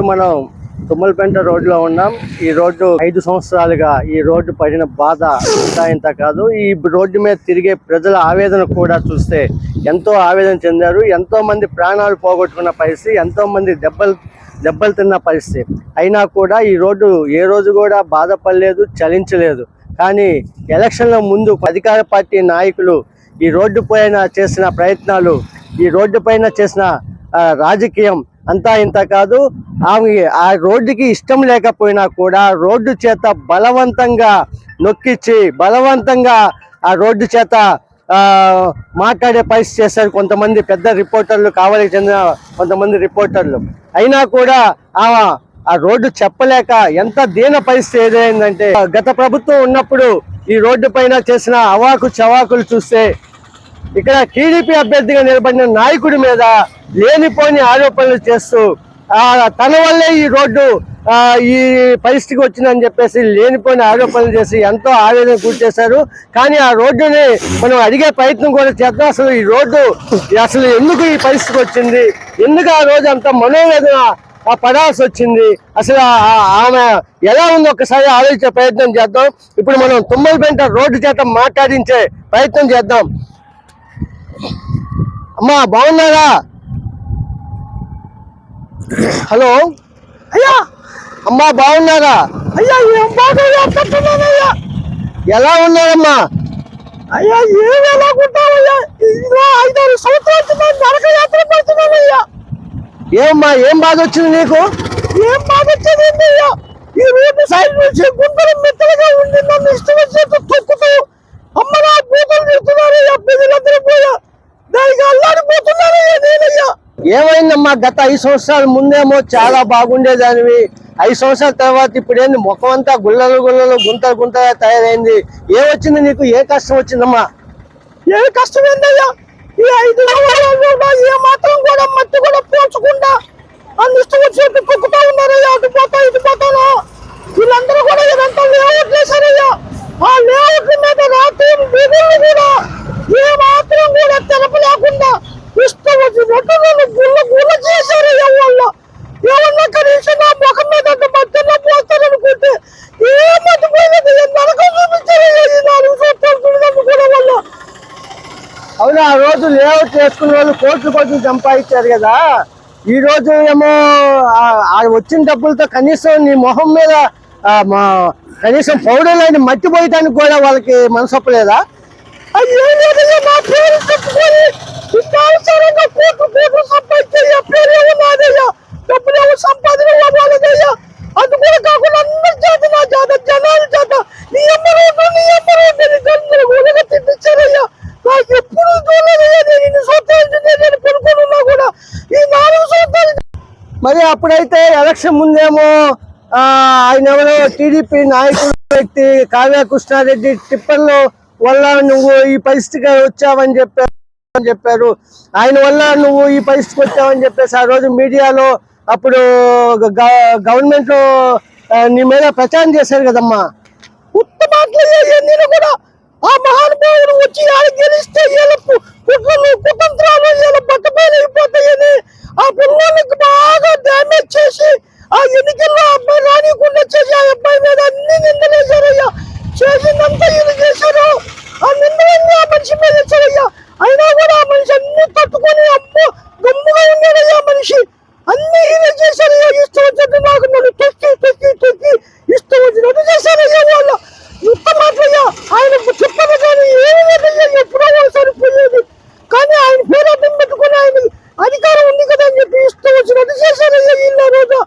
ఇప్పుడు మనం తుమ్మలపేంట రోడ్లో ఉన్నాం. ఈ రోడ్డు ఐదు సంవత్సరాలుగా ఈ రోడ్డు పడిన బాధ ఇంత ఇంత కాదు. ఈ రోడ్డు మీద తిరిగే ప్రజల ఆవేదన కూడా చూస్తే ఎంతో ఆవేదన చెందారు. ఎంతో మంది ప్రాణాలు పోగొట్టుకున్న పరిస్థితి ఎంతో మంది దెబ్బలు దెబ్బలు తిన్న పరిస్థితి. అయినా కూడా ఈ రోడ్డు ఏ రోజు కూడా బాధపడలేదు చలించలేదు. కానీ ఎలక్షన్ల ముందు అధికార పార్టీ నాయకులు ఈ రోడ్డు పైన చేసిన ప్రయత్నాలు ఈ రోడ్డు పైన చేసిన రాజకీయం అంతా ఇంత కాదు. ఆమె ఆ రోడ్డుకి ఇష్టం లేకపోయినా కూడా రోడ్డు చేత బలవంతంగా నొక్కిచ్చి బలవంతంగా ఆ రోడ్డు చేత మాట్లాడే పరిస్థితి చేశారు కొంతమంది పెద్ద రిపోర్టర్లు కావాలికి చెందిన కొంతమంది రిపోర్టర్లు. అయినా కూడా ఆమె ఆ రోడ్డు చెప్పలేక ఎంత దీన పరిస్థితి ఏదైందంటే గత ప్రభుత్వం ఉన్నప్పుడు ఈ రోడ్డు పైన చేసిన అవాకు చవాకులు చూస్తే ఇక్కడ టీడీపీ అభ్యర్థిగా నిలబడిన నాయకుడి మీద లేనిపోని ఆరోపణలు చేస్తూ తన వల్లే ఈ రోడ్డు ఈ పరిస్థితికి వచ్చిందని చెప్పేసి లేనిపోయిన ఆరోపణలు చేసి ఎంతో ఆవేదన గురి చేశారు. కానీ ఆ రోడ్డుని మనం అడిగే ప్రయత్నం కూడా చేద్దాం. అసలు ఈ రోడ్డు అసలు ఎందుకు ఈ పరిస్థితికి వచ్చింది? ఎందుకు ఆ రోజు అంత మనోవేదన ఆ పడాల్సి వచ్చింది? అసలు ఆమె ఎలా ఉందో? ఒకసారి ఆలోచించే ప్రయత్నం చేద్దాం. ఇప్పుడు మనం తుమ్మలపెంట రోడ్డు చేత మాట్లాడించే ప్రయత్నం చేద్దాం. అమ్మా బాగున్నారా? హలో? అయ్యా! అమ్మా బాగున్నారా? అయ్యా ఏం ఎలా ఉన్నారమ్మా? అయ్యా ఏం ఎలాగుంటావయ్యా ఇదిగో ఐదారు సంవత్సరాలు నరక యాత్ర పడుతున్నానయ్యా ఏమ్మా ఏం బాధ వచ్చింది నీకు? ఏం బాధ వచ్చింది అయ్యా ఈ రోడ్డు సైడ్ నుంచి గుండెలు మెత్తలుగా ఉండి నన్ను ఇష్టం వచ్చేట్టు తొక్కుతూ అమ్మలా బూతులు తిడుతున్నారయ్యా. ప్రజలందరూ పోయా దానికి అల్లాడిపోతున్నారయ్యా నేనయ్యా. ఏమైందమ్మా? గత ఐదు సంవత్సరాల ముందేమో చాలా బాగుండేదానివి. ఐదు సంవత్సరాల తర్వాత ఇప్పుడు ఏంది ముఖం అంతా గుల్లలు గుల్లలు గుంతలు గుంతగా తయారైంది. ఏమొచ్చింది నీకు? ఏ కష్టం వచ్చిందమ్మా? ఏ కష్టం ఏందయ్యా? ఈ ఐదు ఏ మాత్రం కూడా మట్టి కూడా పోల్చకుండా అందిస్తూ ఇష్టం కుక్కుతా ఉన్నారయ్యా. అటు పోతా ఇటు పోతాను. వీళ్ళందరూ కూడా ఇదంతా లేఅవుట్ వేశారయ్యా ఆ లేఅవుట్ల మీద రాత్రి కూడా ఏ మాత్రం కూడా తెలపలేకుండా ఇష్టం వచ్చినట్టు నన్ను గుల్ల గుల్ల చేశారయ్యా వాళ్ళు ఏమన్నా కనీసం నా ముఖం మీద అంత మధ్యలో పోతారనుకుంటే ఏ మధ్యపోయినది నరకం చూపించారయ్యా ఈ నాలుగు సంవత్సరాలు చూడడం కూడా వాళ్ళు. అవును ఆ రోజు లేఅవుట్ చేసుకున్న వాళ్ళు కోట్లు కోట్లు సంపాదించారు కదా. ఈ రోజు ఏమో వచ్చిన డబ్బులతో కనీసం నీ మొహం మీద కనీసం పౌడర్ అయిన మట్టి పోయటానికి కూడా వాళ్ళకి మనసు ఒప్పలేదా అయ్యో నా పేరు చెప్పుకొని కోట్లు కోట్లు సంపాదించే పేరు నాదయ్యా డబ్బులు సంపాదన వాళ్ళదయ్యా అది కూడా కాకుండా అందరి చేత నా చేత జనాల చేత. నీ అమ్మ రోడ్డు నీ అమ్మ రోడ్డు అని తిట్టించారయ్యా. నాకు ఎప్పుడు చూడలేదయ్యా నేను ఇన్ని నేను పెనుకొని ఉన్నా కూడా. ఈ నాలుగు సంవత్సరాలు మరి అప్పుడైతే ఎలక్షన్ ముందేమో ఆ, ఆయన ఎవరో టీడీపీ నాయకుడు వ్యక్తి కావ్య కృష్ణారెడ్డి టిప్పర్లు వల్ల నువ్వు ఈ పరిస్థితిగా వచ్చావని చెప్పారు. అని చెప్పారు. ఆయన వల్ల నువ్వు ఈ పరిస్థితికి వచ్చావని చెప్పేసి ఆ రోజు మీడియాలో అప్పుడు గవర్నమెంట్లో నీ మీద ప్రచారం చేశారు కదమ్మా. ఉత్తమాట్లయ్యా నేను కూడా. ఆ మహానుభావుడు వచ్చి ఆడ గెలిస్తే వీళ్ళ పు- కుట్రలు కుతంత్రాలు వీళ్ళ బట్టపైన అయిపోతాయని ఆ పిల్లలకి బాగా డ్యామేజ్ చేసి ఆ ఎన్నికల్లో ఆ అబ్బాయి రానికుండా చేసి ఆ అబ్బాయి మీద అన్ని నిందలేశారయ్యా చేసిందంతా వీళ్ళు చేశారు ఆ నిందలన్నీ ఆ మనిషి మీద వేశారయ్యా అయినా కూడా ఆ మనిషి అన్ని తట్టుకొని అమ్మో గమ్ముగా ఉన్నాడయ్యా ఆ మనిషి అన్ని ఈయన చేశారయ్యా ఇష్టం వచ్చినట్టు నాకు నన్ను తొక్కి తొక్కి తొక్కి ఇష్టం వచ్చినట్టు చేశారయ్యా వాళ్ళు ఇంత మాటయ్యా ఆయన చెప్పారు కానీ ఏమి లేదయ్యా ఎప్పుడో ఒకసారి పోయేది కానీ ఆయన పేరు అడ్డం పెట్టుకుని ఆయన అధికారం ఉంది కదా అని చెప్పి ఇష్టం వచ్చినట్టు చేశారయ్యా వీళ్ళు ఆ రోజు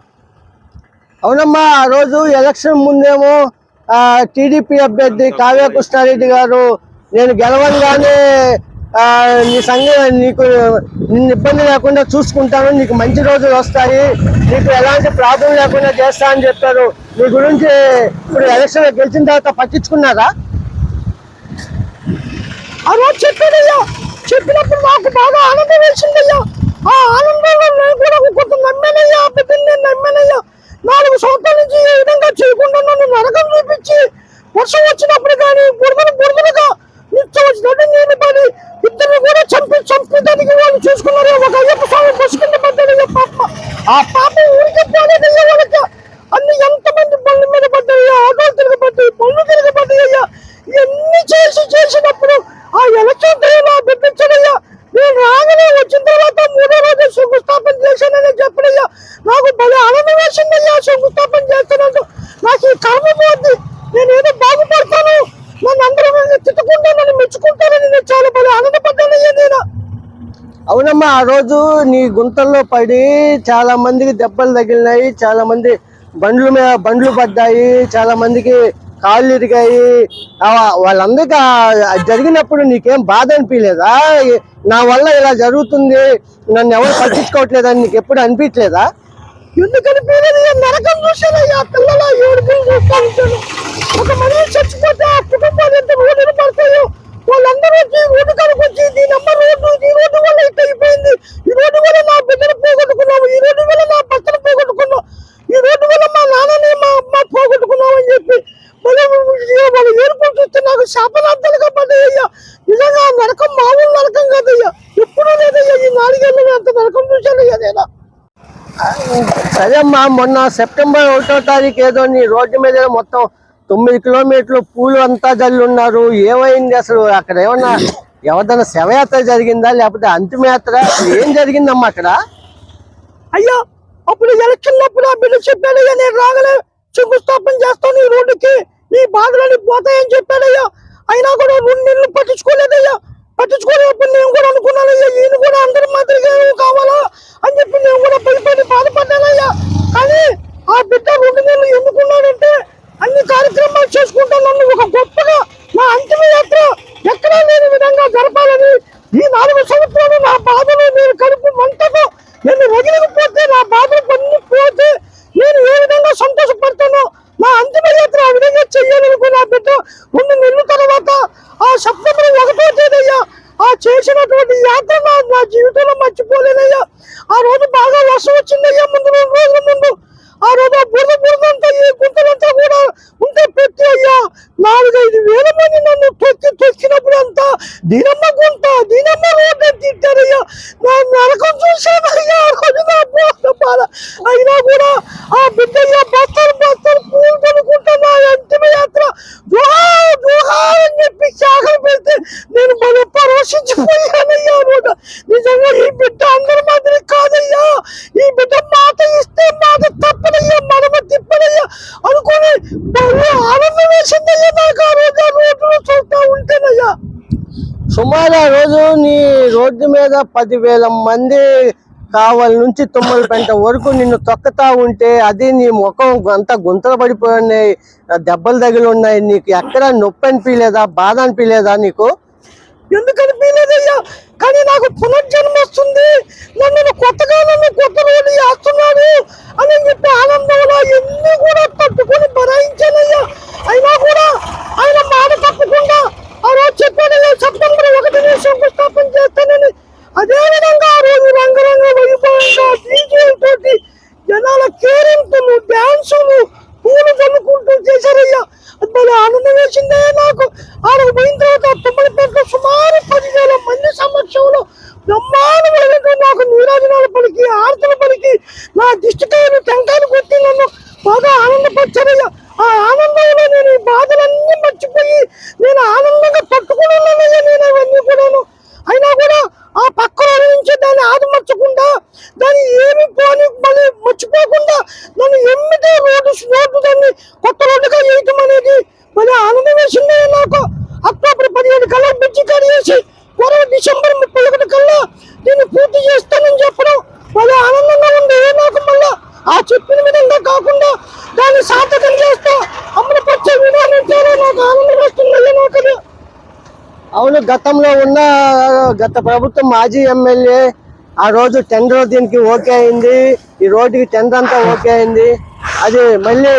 ఈరోజు రోజు ఎలక్షన్ ముందేమో టీడీపీ అభ్యర్థి కావ్య కృష్ణారెడ్డి గారు నేను గెలవంగానే నీ సంఘం నీకు నిన్ను ఇబ్బంది లేకుండా చూసుకుంటాను నీకు మంచి రోజులు వస్తాయి నీకు ఎలాంటి ప్రాబ్లం లేకుండా చేస్తా అని చెప్పారు. నీ గురించి ఇప్పుడు ఎలక్షన్ గెలిచిన తర్వాత పట్టించుకున్నారా? ఆ రోజు చెప్పాడయ్యా చెప్పినప్పుడు నాకు బాగా ఆనందం వేసిందయ్యా. ఆ ఆనందంలో నేను కూడా కొంత నమ్మానయ్యా ఆ బిడ్డని నేను నమ్మానయ్యా. నాలుగు సంవత్సరాల నుంచి ఏ విధంగా చేయకుండా నన్ను నరకం చూపించి వర్షం వచ్చినప్పుడు కానీ బురదలు బురదలుగా నిత్యం వచ్చినట్టు నేను పడి ఇద్దరు కూడా చంపి చంపి దానికి వాళ్ళు చూసుకున్నారు. ఒక అయ్యప్ప స్వామి పసుకుంటే పడ్డాడు పాప ఆ ఆ రోజు నీ గుంతల్లో పడి చాలా మందికి దెబ్బలు తగిలినాయి చాలా మంది బండ్లు మీద బండ్లు పడ్డాయి చాలా మందికి కాళ్ళు ఇరిగాయి. వాళ్ళందరికీ జరిగినప్పుడు నీకేం బాధ అనిపించలేదా? నా వల్ల ఇలా జరుగుతుంది నన్ను ఎవరు పట్టించుకోవట్లేదని నీకు ఎప్పుడు అనిపించలేదా? ఎందుకు అనిపించలేదు? ఈ నరకం చూసానయ్యా పిల్లల ఏడుపులు చూస్తా ఒక మనిషి చచ్చిపోతే ఆ కుటుంబాలు ఎంత పడతాయో వాళ్ళందరూ వచ్చి రోడ్డు కనుకొచ్చి దీని అమ్మ రోడ్డు ఈ రోడ్డు వల్ల ఇట్ట అయిపోయింది. ఈ రోడ్డు వల్ల నా బిడ్డను పోగొట్టుకున్నాము ఈ రోడ్డు వల్ల నా భర్తను పోగొట్టుకున్నాం ఈ రోడ్డు వల్ల మా నాన్నని మా అమ్మ పోగొట్టుకున్నాం చెప్పి మళ్ళీ వాళ్ళు ఏర్పాటు చూస్తే నాకు శాపనార్థాలుగా పడ్డాయ్యా నిజంగా ఆ నరకం మామూలు నరకం కాదయ్యా. ఎప్పుడూ లేదయ్యా ఈ నాలుగేళ్ళు అంత నరకం చూశానయ్యా నేను. సరే అమ్మా మొన్న సెప్టెంబర్ ఒకటో తారీఖు ఏదో నీ రోడ్డు మీద మొత్తం తొమ్మిది కిలోమీటర్లు పూలు అంతా జల్లి ఉన్నారు ఏమైంది అసలు? అక్కడ ఏమన్నా ఎవరిదైనా శవయాత్ర జరిగిందా? లేకపోతే అంతిమయాత్ర? ఏం జరిగిందమ్మా అక్కడ? అయ్యా అప్పుడు ఎలక్షన్ అప్పుడు ఆ బిడ్డ చెప్పాడయ్యా నేను రాగలే. శంకుస్థాపన చేస్తాను ఈ రోడ్డుకి. ఈ బాధలని పోతాయని చెప్పాడయ్యా అయినా కూడా రెండు నెలలు పట్టించుకోలేదయ్యా పట్టించుకోలేనప్పుడు నేను కూడా అనుకున్నానయ్యా ఈయన కూడా అందరి మాదిరిగా కావాలా అని చెప్పి నేను కూడా పది పది బాధపడ్డానయ్యా కానీ ఆ బిడ్డ రెండు నెలలు ఎందుకున్నాడంటే అన్ని కార్యక్రమాలు చేసుకుంటా నన్ను ఒక గొప్పగా నా అంతిమ యాత్ర ఎక్కడా లేని విధంగా జరపాలని ఈ నాలుగు సంవత్సరాలు నా బాధలు నేను కడుపు మంటతో నేను వదిలిపోతే నా బాధలు పన్ని పోతే నేను ఏ విధంగా సంతోషపడతానో నా అంతిమ యాత్ర ఆ విధంగా చెయ్యాలనుకో నా బిడ్డ రెండు నెలల తర్వాత ఆ సెప్టెంబర్ ఒకటో తేదయ్యా ఆ చేసినటువంటి యాత్ర నా నా జీవితంలో మర్చిపోలేనయ్యా ఆ రోజు బాగా వర్షం వచ్చిందయ్యా ముందు రెండు రోజుల ముందు. ఆ రోజు ఆ బురద బురదంతా ఈ గుంతలంతా కూడా ఉంటే పెట్టి అయ్యా నాలుగైదు వేల మంది నన్ను తొక్కి తొక్కినప్పుడు అంతా దీనమ్మ గుంత దీనమ్మ రోడ్డు అని తిట్టారయ్యా నా నరకం చూశాను అయ్యా ఆ రోజు నా బాధ బాధ అయినా కూడా ఆ బిడ్డయ్యా బస్తలు బస్తలు పూలు కొనుక్కుంటా నా అంతిమ యాత్ర జోహార్ జోహార్ అని చెప్పి శాఖలు పెడితే నేను బలి పరోషించిపోయానయ్యా ఆ రోజు నిజంగా ఈ బిడ్డ అందరి మాదిరి కాదయ్యా ఈ బిడ్డ మాట ఇస్తే మాట తప్పనయ్యా మనమ తిప్పనయ్యా అనుకుని బహు ఆనందం వేసిందయ్యా నాకు ఆ రోజు ఆ రోడ్డులో చూస్తా ఉంటేనయ్యా సుమారు ఆ రోజు నీ రోడ్డు మీద పదివేల మంది కావల నుంచి తుమ్మలపెంట వరకు నిన్ను తొక్కుతా ఉంటే అది నీ ముఖం అంతా గుంతలు పడిపోయినాయి దెబ్బలు తగిలి ఉన్నాయి. నీకు ఎక్కడ నొప్పి అనిపించలేదా బాధ అనిపించలేదా నీకు? ఎందుకు అనిపించలేదయ్యా? కానీ నాకు పునర్జన్మ వస్తుంది. నన్ను కొత్తగా నన్ను కొత్త రోడ్డు చేస్తున్నాడు అని చెప్పి ఆనందంలో ఎన్ని కూడా తట్టుకొని భరాయించానయ్యా అయినా కూడా ఆయన మాట తప్పకుండా ఆ రోజు చెప్పానయ్యా సెప్టెంబర్ ఒకటి శంకుస్థాపన చేస్తానని అదే విధంగా ఆ రోజు రంగరంగ వైభవంగా డీజేలతోటి జనాల కేరింపులు డాన్సులు పూలు చల్లుకుంటూ చేశారయ్యా అది భలే ఆనందం వేసిందే నాకు ఆడ పోయిన తర్వాత తుమ్మలపేటలో సుమారు పదివేల మంది సమక్షంలో బ్రహ్మాండమైనటువంటి నాకు నీరాజనాలు పలికి ఆర్తలు పలికి నా దిష్టికాయలు టెంకాయలు కొట్టి నన్ను బాగా ఆనందపరిచారయ్యా ఆ ఆనందంలో నేను ఈ బాధలన్నీ మర్చిపోయి నేను ఆనందంగా పట్టుకుని ఉన్నానయ్యా నేను అవన్నీ కూడాను అయినా కూడా ఆ పక్కన నుంచి దాన్ని ఆదిమర్చకుండా దాన్ని ఏమి పోని మళ్ళీ మర్చిపోకుండా నన్ను ఎమ్మితే రోడ్డు రోడ్డు దాన్ని కొత్త రోడ్డుగా వేయటం అనేది మళ్ళీ ఆనందం వేసింది నాకు అక్టోబర్ పదిహేను కల్లా బ్రిడ్జి కడిగేసి మరో డిసెంబర్ ముప్పై ఒకటి కల్లా దీన్ని పూర్తి చేస్తానని చెప్పడం మళ్ళీ ఆనందంగా ఉంది నాకు మళ్ళా ఆ చెప్పిన విధంగా కాకుండా దాన్ని సార్థకం చేస్తా అమలుపరిచే విధానం చేయాలి నాకు ఆనందం వేస్తుంది నాకు అది. అవును గతంలో ఉన్న గత ప్రభుత్వం మాజీ ఎమ్మెల్యే ఆ రోజు టెండర్ దీనికి ఓకే అయింది. ఈ రోడ్డుకి టెండర్ అంతా ఓకే అయింది. అది మళ్ళీ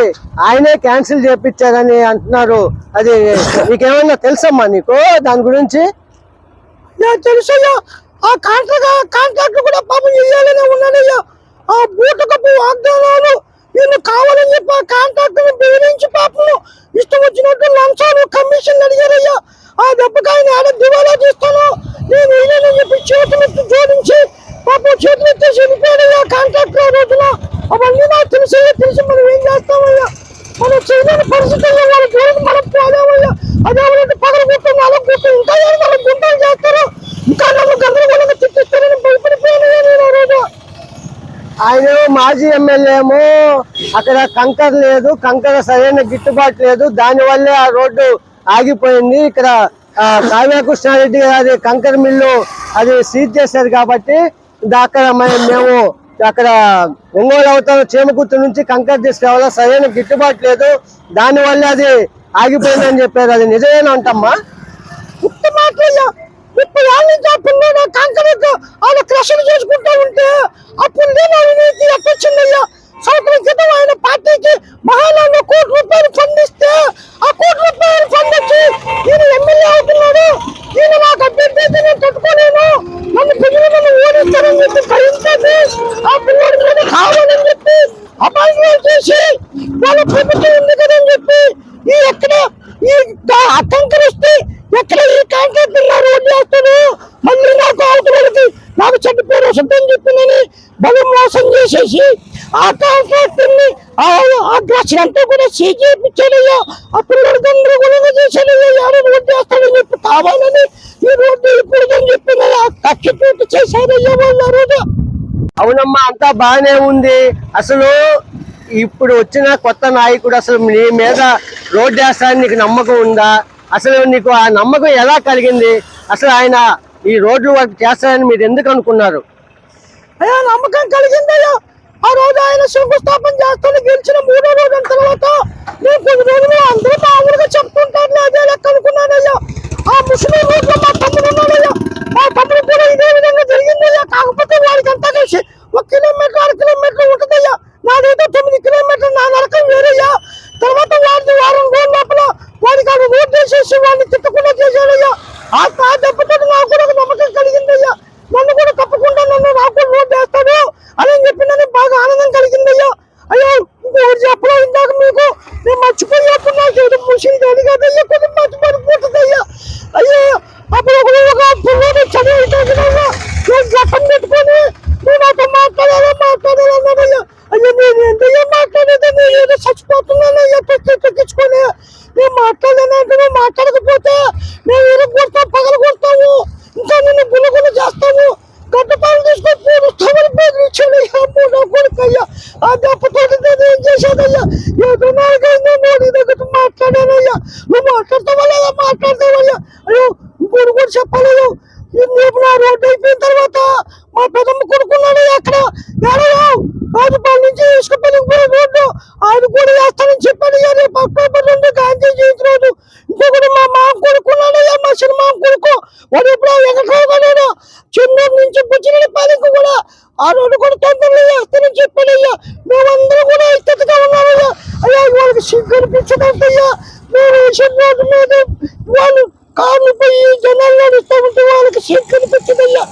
ఆయనే క్యాన్సిల్ చేపించారని అంటున్నారు. అది నీకేమన్నా తెలుసమ్మా నీకు దాని గురించి? నాకు తెలుసయ్యా. ఆ కాంట్రాక్ట్ కాంట్రాక్ట్ కూడా పాపం చేయాలనే ఉన్నాడయ్యా. ఆ బూటకపు వాగ్దానాలు వీళ్ళు కావాలని చెప్పి ఆ కాంట్రాక్ట్ బెదిరించి పాపం ఇష్టం వచ్చినట్టు లంచాలు కమిషన్ అడిగారయ్యా. ఆ దెబ్బకాయని ఆడ దివాలా తీస్తాను. నేను వేయలేనని చెప్పి చేతులెత్తి జోడించి పాపం చేతులెత్తి చనిపోయాడు వెళ్ళిపోయాడయ్యా కాంట్రాక్ట్ రోజున అవన్నీ నాకు తెలిసయ్యా తెలిసి మనం ఏం చేస్తామయ్యా? మనం చేయలేని పరిస్థితి వాళ్ళ జోలికి మనం పోదామయ్యా పోలేమయ్యా? అదేమంటే పగలు గుర్తుంది అలా గుట్టు ఇంకా ఏం మనం గుంటలు చేస్తారు. ఇంకా నన్ను గందరగోళంగా తిట్టిస్తారని భయపడిపోయాను నేను ఆ రోజు ఆయన మాజీ ఎమ్మెల్యేమో అక్కడ కంకర లేదు కంకర సరైన గిట్టుబాటు లేదు. దానివల్లే ఆ రోడ్డు ఆగిపోయింది. ఇక్కడ కావ్యకృష్ణారెడ్డి గారి కంకర మిల్లు అది సీజ్ చేశారు కాబట్టి అక్కడ మేము అక్కడ ఒంగోలు అవతల చేమకుర్తి నుంచి కంకర తీసుకురావాలా? సరైన గిట్టుబాటు లేదు. దానివల్ల అది ఆగిపోయిందని చెప్పారు. అది నిజమేనా అంటమ్మా? ఇప్పుడు మాటలయ్యా నుంచి ఆ పిల్లడు కంకరకు ఆయన క్రషలు ఉంటే అప్పుడు నేను అవినీతి సంవత్సరం క్రితం ఆయన పార్టీకి మహానాడు కోటి రూపాయలు ఫండ్ ఇస్తే ఆ కోటి రూపాయలు ఫండ్ వచ్చి ఈయన ఎమ్మెల్యే అవుతున్నాడు. ఈయన నాకు అభ్యర్థి అయితే నేను తట్టుకోలేను. నన్ను పిల్లలు నన్ను ఓడిస్తారని చెప్పి భయంతో ఆ పిల్లడి మీద కావాలని చెప్పి అపాయింట్మెంట్ చేసి వాళ్ళ ప్రభుత్వం ఉంది కదని చెప్పి ఈ ఎక్కడ ఈ కంకరిస్తే ఎక్కడ ఈ కాంట్రాక్ట్ రోడ్డు వేస్తాను మళ్ళీ నాకు నాకు చెడ్డ పేరు వస్తుందని చెప్పిందని బలం మోసం చేసేసి ఆ కాంట్రాక్టర్ని ఆ ఆ అంతా కూడా సీజ్ చేయించాడయ్యా. ఆ పిల్లడు గందరగోళంగా చేశాడయ్యా. ఎవరు రోడ్డు వేస్తాడని చెప్పి కావాలని ఈ రోడ్డు వేయకూడదని చెప్పిందయ్యా కక్ష పూర్తి చేశారయ్యా వాళ్ళు ఆ రోజు. అవునమ్మా అంతా బాగానే ఉంది. అసలు ఇప్పుడు వచ్చిన కొత్త నాయకుడు అసలు నీ మీద రోడ్డు వేస్తారని నీకు నమ్మకం ఉందా? అసలు నీకు ఆ నమ్మకం ఎలా కలిగింది? అసలు ఆయన ఈ రోడ్లు వర్క్ చేస్తారని మీరు ఎందుకు అనుకున్నారు? అయ్యా నమ్మకం కలిగిందయ్యా. ఆ రోజు ఆయన శంకుస్థాపన చేస్తాను గెలిచిన మూడో రోజు తర్వాత నేను కొన్ని రోజులు అందరూ మామూలుగా చెప్తుంటారు అదే లెక్క అనుకున్నానయ్యా. ఆ ముస్లిం మా తమ్ముడు ఉన్నాడయ్యా మా తమ్ముడు కూడా ఇదే విధంగా జరిగిందయ్యా కాకపోతే వాడికి అంతా కలిసి ఒక కిలోమీటర్ అర కిలోమీటర్ ఉంటుందయ్యా నాదైతే తొమ్మిది కిలోమీటర్ నా నరకం వేరయ్యా తర్వాత వాడిని వారం రోజుల లోపల వాడికి అది రోడ్ చేసేసి వాడిని తిట్టకుండా చేశాడయ్యా ఆ ఆ దెబ్బతో నాకు కూడా ఒక నమ్మకం కలిగిందయ్యా నన్ను కూడా తప్పకుండా నన్ను నాకు కూడా రోడ్ వేస్తాడు అని చెప్పి నన్ను బాగా ఆనందం కలిగిందయ్యా అయ్యో ఇంకొకటి చెప్పడం ఇందాక మీకు నేను మర్చిపోయి అప్పుడు నాకు ఏదో ముసింది అది కదయ్యా కొంచెం మర్చిపోతుందయ్యా అయ్యో అప్పుడు ఒక ఒక పిల్లలు చదివిపోతున్నాయ్యా నేను జపం పెట్టుకొని నువ్వు నాతో మాట్లాడాలా మాట్లాడాలన్నాడయ్యా అయ్యో నేను ఎంతయ్యా మాట్లాడేదని ఏదో చచ్చిపోతున్నానయ్యా తొక్కి తొక్కించుకొని నేను మాట్లాడలేనంటే నువ్వు మాట్లాడకపోతే నేను ఏదో కొడతావు పగల కొడతావు ఇంకా నిన్ను గులగుల చేస్తావు గడ్డపాలు తీసుకొని పూడుస్తామని బెదిరించాడయ్యా మూడో కొడుకయ్యా ఆ దెబ్బతో నేను ఏం చేశానయ్యా ఏదో నాలుగైందో నోడి దగ్గర మాట్లాడానయ్యా నువ్వు మాట్లాడతావా లేదా మాట్లాడతావయ్యా అయ్యో ఇంకోటి కూడా చెప్పలేదు. రేపు నా రోడ్డు అయిపోయిన తర్వాత మా పెదమ్మ కొడుకున్నాడు అక్కడ రాజుపాల నుంచి ఇసుకపల్లికి రోడ్డు. ఆయన కూడా వేస్తానని చెప్పాడు. రేపు అక్టోబర్ రెండు గాంధీ జయంతి రోజు. ఇంకొకటి మా మామ కొడుకున్నాడు. మా సినిమా మామ కొడుకు. వాడు ఇప్పుడు ఎగట్రాడు చెన్నూరు నుంచి బుచ్చినపల్లికి కూడా ఆ రోడ్డు కూడా తొందరలో వేస్తానని చెప్పాడు. అయ్యా మేమందరూ కూడా ఇష్టతగా ఉన్నామయ్యా అయ్యా వాళ్ళకి సిగ్గు అనిపించదంటయ్యా మేము వేసిన రోడ్డు మీద వాళ్ళు కార్లు పోయి జనాలు నడుస్తూ ఉంటే వాళ్ళకి సీట్ కనిపించదయ్యా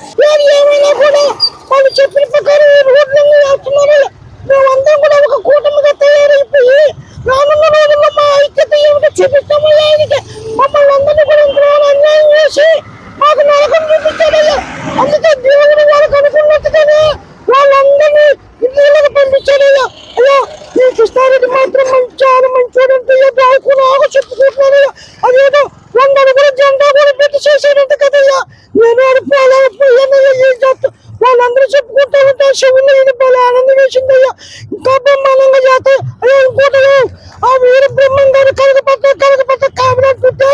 ఏమైనా కూడా వాళ్ళు చెప్పిన ప్రకారం ఈ రోడ్లన్నీ వేస్తున్నారయ్యా మేమందరం కూడా ఒక కూటమిగా తయారైపోయి రానున్న రోజుల్లో మా ఐక్యత ఏమిటో చూపిస్తామయ్యా ఆయనకి మమ్మల్ని అందరినీ కూడా ఇంట్లో అన్యాయం చేసి మాకు నరకం చూపించాడయ్యా అందుకే దేవుడు వాళ్ళకి అనుకున్నట్టుగానే వాళ్ళందరినీ ఇళ్ళకి పంపించాడయ్యా అయ్యా ఈ కృష్ణారెడ్డి మాత్రం మంచి చాలా మంచోడంటే దానికి నాకు చెప్పుకుంటున్నారయ్యా అదేదో వందలు కూడా జెండా కూడా పెట్టి చేశాడంట కదయ్యా నేను అడిపోయాను పోయానయ్యా ఏం చేస్తా వాళ్ళందరూ చెప్పుకుంటూ ఉంటే శివుని ఇది బాగా ఆనందం వేసిందయ్యా ఇంకా బ్రహ్మాండంగా చేస్తే అయ్యా ఇంకోటి ఆ వీర బ్రహ్మం గారు కలగపట్ట కలగపట్ట కాబట్టుంటే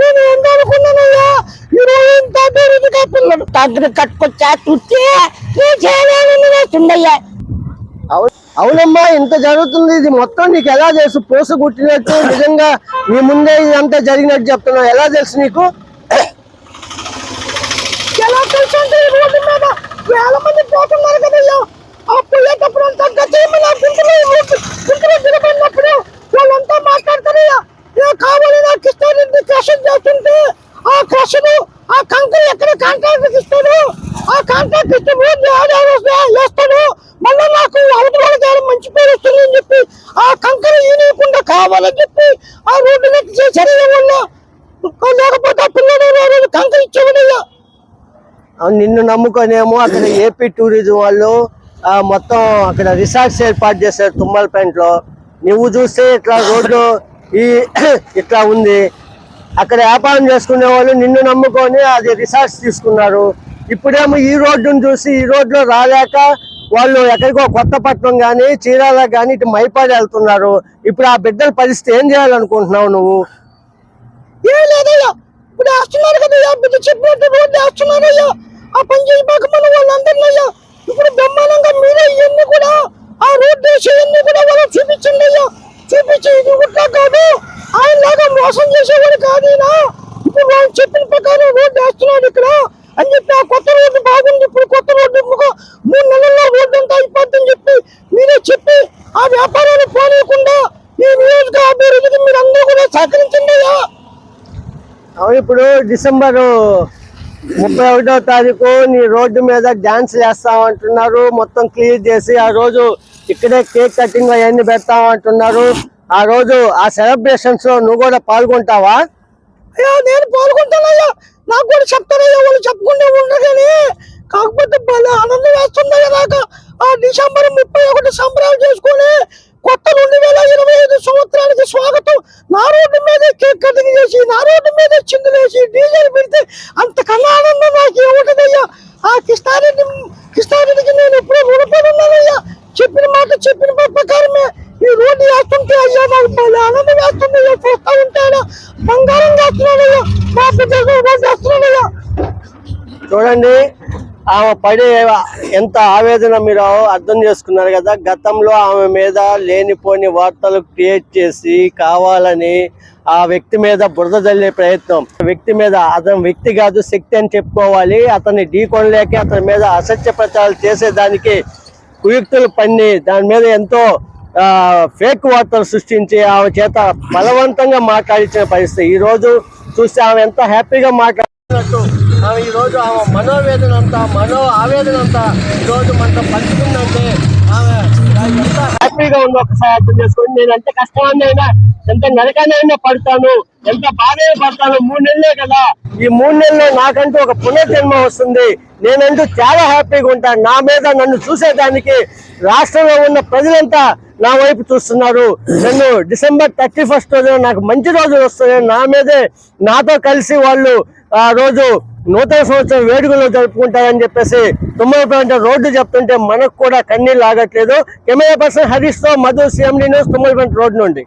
నేను ఎంత అనుకున్నానయ్యా ఈ రోజు ఇంత అభివృద్ధిగా పిల్లలు దగ్గర కట్టుకొచ్చా వేస్తుండయ్యా అవు- అవునమ్మా ఇంత జరుగుతుంది. ఇది మొత్తం నీకు ఎలా తెలుసు? పోసు కుట్టినట్టు నిజంగా నీ ముందే ఇదంతా జరిగినట్టు చెప్తున్నావు. ఎలా తెలుసు నీకు? ఎలా తెలుసు అంటే ఈ రోడ్డు మీద వేల మంది పోతున్నారు కదయ్యా. ఆ పోయేటప్పుడు అంతా గుంటలో గుంటలో దిగబడినప్పుడు వాళ్ళంతా మాట్లాడతారయ్యా. ఏ కావాలి నా కృష్ణారెడ్డి క్రష్ చేస్తుంటే ఆ కంకులు కంకర ఎక్కడ కాంట్రాక్ట్ ఇస్తాడు ఆ కాంట్రాక్ట్ ఇస్తే రోడ్డు వేస్తాడు మళ్ళీ నాకు అవతల గారు మంచి పేరు వస్తుంది అని చెప్పి ఆ కంకర ఈనియకుండా కావాలని చెప్పి ఆ రోడ్డు నెట్టి చేశారు వాళ్ళు లేకపోతే ఆ కంకర ఇచ్చేవాడయ్యా? నిన్ను నమ్ముకొనేమో అక్కడ ఏపీ టూరిజం వాళ్ళు మొత్తం అక్కడ రిసార్ట్స్ ఏర్పాటు చేశారు తుమ్మలపేంటలో నువ్వు చూస్తే ఇట్లా రోడ్డు ఈ ఇట్లా ఉంది. అక్కడ వ్యాపారం చేసుకునే వాళ్ళు నిన్ను నమ్ముకొని అది రిసార్ట్స్ తీసుకున్నారు. ఇప్పుడేమో ఈ రోడ్డును చూసి ఈ రోడ్లో రాలేక వాళ్ళు ఎక్కడికో కొత్తపట్నం కానీ చీరాల కానీ ఇటు మైపాడు వెళ్తున్నారు. ఇప్పుడు ఆ బిడ్డల పరిస్థితి ఏం చేయాలనుకుంటున్నావు నువ్వు? ఏం లేదయ్యా. ఇప్పుడు వేస్తున్నారు కదయ్యా బిడ్డ చెప్పినట్టు రోడ్డు వేస్తున్నారయ్యా. ఆ పని చేయబాక మన వాళ్ళందరినీ అయ్యా ఇప్పుడు బ్రహ్మాండంగా మీరే ఇవన్నీ కూడా ఆ రోడ్డు వేసి కూడా వాళ్ళు చూపించండి అయ్యా. చూపించి ఇది కూడా కాదు. ఆయన లాగా మోసం చేసేవాడు కాదు ఇప్పుడు వాళ్ళు చెప్పిన ప్రకారం రోడ్డు వేస్తున్నాడు ఇక్కడ. అని చెప్పి ఆ కొత్త రోడ్డు బాగుంది ఇప్పుడు కొత్త రోడ్డు మూడు నెలల్లో రోడ్డు అంతా అయిపోద్దని చెప్పి మీరే చెప్పి ఆ వ్యాపారాలు పోనీయకుండా ఈ నియోజక అభివృద్ధికి మీరు అందరూ కూడా సహకరించండి అవును ఇప్పుడు డిసెంబర్ ముప్పై ఒకటో తారీఖు నీ రోడ్డు మీద డ్యాన్స్ చేస్తామంటున్నారు. మొత్తం క్లియర్ చేసి ఆ రోజు ఇక్కడే కేక్ కటింగ్ అవన్నీ పెడతామంటున్నారు. ఆ రోజు ఆ సెలబ్రేషన్స్లో నువ్వు కూడా పాల్గొంటావా? అయ్యా నేను పాల్గొంటానయ్యా. నాకు కూడా చెప్తానయ్యా వాళ్ళు చెప్పకుండా ఉండరు కానీ కాకపోతే భలే ఆనందం వేస్తుందయ్యా నాకు. ఆ డిసెంబర్ ముప్పై ఒకటి సంబరాలు చేసుకొని కొత్త రెండు వేల ఇరవై ఐదు సంవత్సరానికి స్వాగతం. నా రోడ్డు మీద కేక్ కటింగ్ చేసి నా రోడ్డు మీద చిందులు వేసి డీజేలు పెడితే అంతకన్నా ఆనందం నాకు ఏముంటదయ్యా? ఆ కృష్ణారెడ్డి కృష్ణారెడ్డికి నేను ఎప్పుడూ రుణపడి ఉన్నానయ్యా. చెప్పిన మాట చెప్పిన పాప ప్రకారమే ఈ రోడ్డు వేస్తుంటే అయ్యా ఆనందం చూస్తా ఉంటాడా బంగారం చేస్తున్నాడయ్యా మా బిడ్డ చూడండి ఆమె పడే ఎంత ఆవేదన మీరు అర్థం చేసుకున్నారు కదా. గతంలో ఆమె మీద లేనిపోని వార్తలు క్రియేట్ చేసి కావాలని ఆ వ్యక్తి మీద బురద జల్లే ప్రయత్నం. వ్యక్తి మీద అతని వ్యక్తి కాదు శక్తి అని చెప్పుకోవాలి. అతన్ని ఢీకొనలేక అతని మీద అసత్య ప్రచారాలు చేసేదానికి కుయుక్తులు పన్ని దాని మీద ఎంతో ఫేక్ వార్తలు సృష్టించి ఆమె చేత బలవంతంగా మాట్లాడించిన పరిస్థితి. ఈ రోజు చూస్తే ఆమె ఎంత హ్యాపీగా మాట్లాడినట్టు. ఆమె ఈరోజు ఆమె మనోవేదన అంతా మనో ఆవేదన అంతా ఈరోజు రోజు మనతో పంచుకుందంటే ఆమె ఎంత హ్యాపీగా ఉందో ఒకసారి అర్థం చేసుకోండి. నేను ఎంత కష్టమైనా ఎంత నరకనైనా పడతాను ఎంత బాధైనా పడతాను. మూడు నెలలే కదా. ఈ మూడు నెలల్లో నాకంటూ ఒక పునర్జన్మ వస్తుంది. నేనంటూ చాలా హ్యాపీగా ఉంటాను. నా మీద నన్ను చూసేదానికి రాష్ట్రంలో ఉన్న ప్రజలంతా నా వైపు చూస్తున్నారు. నన్ను డిసెంబర్ థర్టీ ఫస్ట్ రోజున నాకు మంచి రోజులు వస్తున్నాయి. నా మీదే నాతో కలిసి వాళ్ళు ఆ రోజు నూతన సంవత్సరం వేడుకలు జరుపుకుంటారని చెప్పేసి తుమ్మలపేట రోడ్డు చెప్తుంటే మనకు కూడా కన్నీళ్ళు ఆగట్లేదు. Camera person హరీష్తో Madhu CMD news Tummalapeta road నుండి.